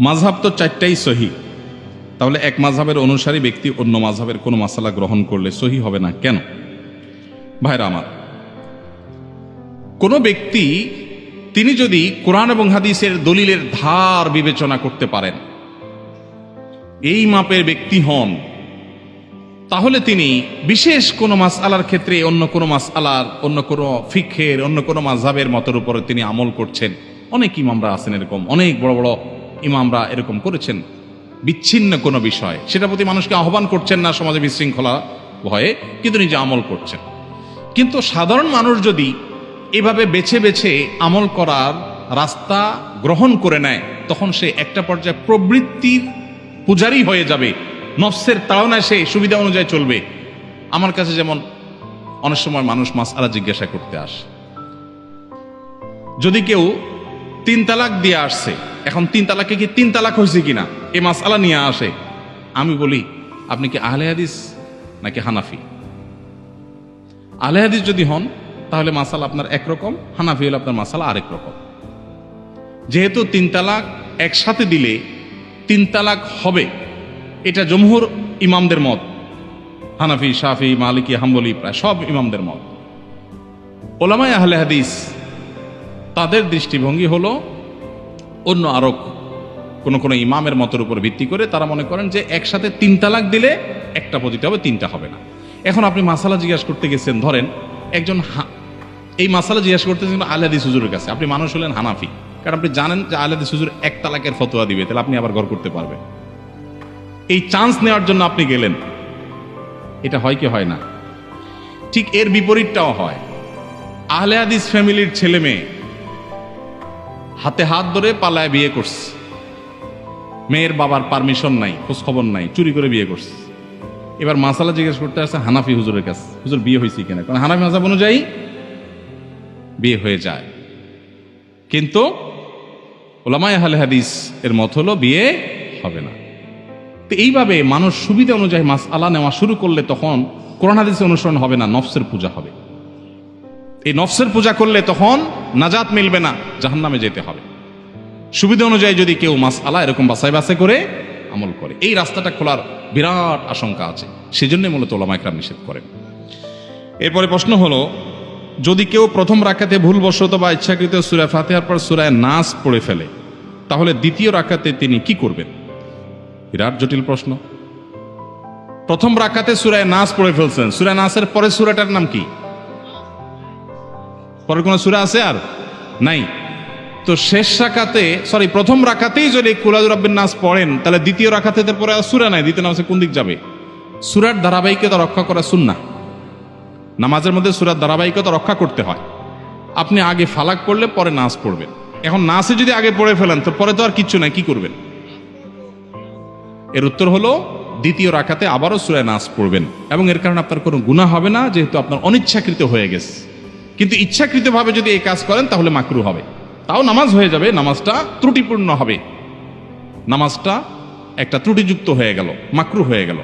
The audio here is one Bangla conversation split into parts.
মাঝহাব তো চারটাই সহি। তাহলে এক মাঝহাবের অনুসারী ব্যক্তি অন্য মাঝহাবের কোনো মাসালা গ্রহণ করলে সহি হবে না কেন? ভাইরা আমার, কোনো ব্যক্তি, তিনি যদি কোরআন এবং হাদিসের দলিলের ধার বিবেচনা করতে পারেন, এই মাপের ব্যক্তি হন, তাহলে তিনি বিশেষ কোনো মাস আলার ক্ষেত্রে অন্য কোনো মাস আলার অন্য কোনো ফিক্ষের অন্য কোনো মাঝহাবের মতের উপরে তিনি আমল করছেন। অনেক ইমামরা আছেন এরকম, অনেক বড় বড় ইমামরা এরকম করেছেন। বিচ্ছিন্ন কোনো বিষয়। সেটা প্রতি মানুষকে আহ্বান করছেন না সমাজে বিশৃঙ্খলা ভয়ে, কিন্তু নিজে আমল করছেন। কিন্তু সাধারণ মানুষ যদি এভাবে বেছে বেছে আমল করার রাস্তা গ্রহণ করে নেয়, তখন সে একটা পর্যায়ে প্রবৃত্তির পূজারি হয়ে যাবে। নফসের তাড়নায় সে সুবিধা অনুযায়ী চলবে। আমার কাছে যেমন অনেক সময় মানুষ মাস আলা জিজ্ঞাসা করতে আসে। যদি কেউ তিন তালাক দিয়ে আসছে। এখন তিন তালাকে কি তিন তালাক হয়েছে কিনা? এ মাস আলা নিয়ে আসে। আমি বলি, আপনি কি আহলে হাদিস নাকি হানাফি? আহলে হাদিস যদি হন, তাহলে মাসালা আপনার একরকম হানাফি হলে আপনার মাসালা আরেক রকম। যেহেতু তিন তালাক একসাথে দিলে তিন তালাক হবে, এটা জমহুর ইমামদের মত। হানাফি, শাফি, মালিকি, হাম্বলি, প্রায় সব ইমামদের মত। ওলামায় আহলে হাদিস তাদের দৃষ্টিভঙ্গি হলো অন্য আরও কোন কোনো ইমামের মতের উপর ভিত্তি করে তারা মনে করেন যে একসাথে তিন তালাক দিলে একটা পজিতে হবে, তিনটা হবে না। এখন আপনি মাসালা জিজ্ঞাসা করতে গেছেন, ধরেন একজন এই মাসালা জিজ্ঞাসা করতেছেন আলাদি সুজুরের কাছে। আপনি মানুষ হলেন হানাফি, কারণ আপনি জানেন যে আলাদি সুজুর এক তালাকের ফতোয়া দিবে, তাহলে আপনি আবার ঘর করতে পারবেন। এই চান্স নেওয়ার জন্য আপনি গেলেন। এটা হয় কি হয় না? ঠিক এর বিপরীতটাও হয়। আহলে হাদিস ফ্যামিলির ছেলে মেয়ে হাতে হাত ধরে পালায় বিয়ে করছে। মেয়ের বাবার পারমিশন নাই খোঁজ খবর নাই, চুরি করে বিয়ে করছে। এবার মাসালা জিজ্ঞেস করতে আসছে হানাফি হুজুরের কাছে, হুজুর বিয়ে হয়েছে কিনা? কারণ হানাফি মাসাব অনুযায়ী বিয়ে হয়ে যায়। কিন্তু ওলামায় আহলে হাদিস এর মত হলো বিয়ে হবে না। তো এইভাবে মানুষ সুবিধা অনুযায়ী মাস আলা নেওয়া শুরু করলে তখন কোরআন হাদিসের অনুসরণ হবে না, নফসের পূজা হবে। এই নফসের পূজা করলে তখন নাজাত মিলবে না, জাহান্নামে যেতে হবে। সুবিধা অনুযায়ী যদি কেউ মাস আলা এরকম বাসায় বাসে করে, আমল করে। এই রাস্তাটা খোলার বিরাট আশঙ্কা আছে। সেজন্য মূলত ওলামা একরাম নিষেধ করেন। এরপরে প্রশ্ন হলো, যদি কেউ প্রথম রাখাতে ভুলবশত বা ইচ্ছাকৃত সুরায় ফাতেহার পর সুরায় নাচ পড়ে ফেলে, তাহলে দ্বিতীয় রাখাতে তিনি কি করবেন? বিরাট জটিল প্রশ্ন। প্রথম রাখাতে সুরায় নাচ পড়ে ফেলছেন। সুরায় নাচের পরে সুরাটার নাম কি? পরের কোনো সুরা আছে আর? নাই। তো শেষ রাখাতে সরি প্রথম রাখাতেই যদি কুলাদুর আব্বিন নাচ পড়েন, তাহলে দ্বিতীয় রাখাতে পরে সুরা নাই, দ্বিতীয় নামাজে কোন দিক যাবে? সুরার ধারাবাহিকতা রক্ষা করা সুন্না নামাজের মধ্যে সুরার ধারাবাহিকতা রক্ষা করতে হয়। আপনি আগে ফালাক পড়লে পরে নাচ পড়বেন। এখন নাচে যদি আগে পড়ে ফেলেন, তো পরে তো আর কিচ্ছু নাই, কি করবেন? এর উত্তর হলো, দ্বিতীয় রাখাতে আবারও সুরায় নাচ পড়বেন। এবং এর কারণে আপনার কোনো গুণা হবে না, যেহেতু আপনার অনিচ্ছাকৃত হয়ে গেছে। কিন্তু ইচ্ছাকৃতভাবে যদি এই কাজ করেন, তাহলে মাকরু হবে। তাও নামাজ হয়ে যাবে, নামাজটা ত্রুটিপূর্ণ হবে। নামাজটা একটা ত্রুটিযুক্ত হয়ে গেল, মাকরু হয়ে গেল।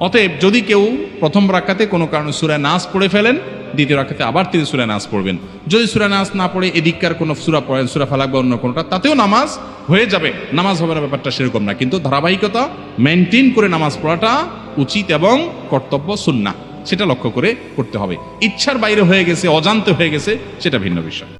অতএব যদি কেউ প্রথম রাখাতে কোনো কারণে সুরায় নাচ পড়ে ফেলেন, দ্বিতীয় রাখাতে আবার তিনি সুরায় নাচ পড়বেন। যদি সুরায় নাচ না পড়ে, এদিককার কোনো সুরা পড়েন, সুরা ফালাক বা অন্য কোনোটা, তাতেও নামাজ হয়ে যাবে। নামাজ হবে না, ব্যাপারটা সেরকম না। কিন্তু ধারাবাহিকতা মেনটেন করে নামাজ পড়াটা উচিত এবং কর্তব্য সুন্না সেটা লক্ষ্য করে করতে হবে। ইচ্ছার বাইরে হয়ে গেছে, অজান্তে হয়ে গেছে, সেটা ভিন্ন বিষয়।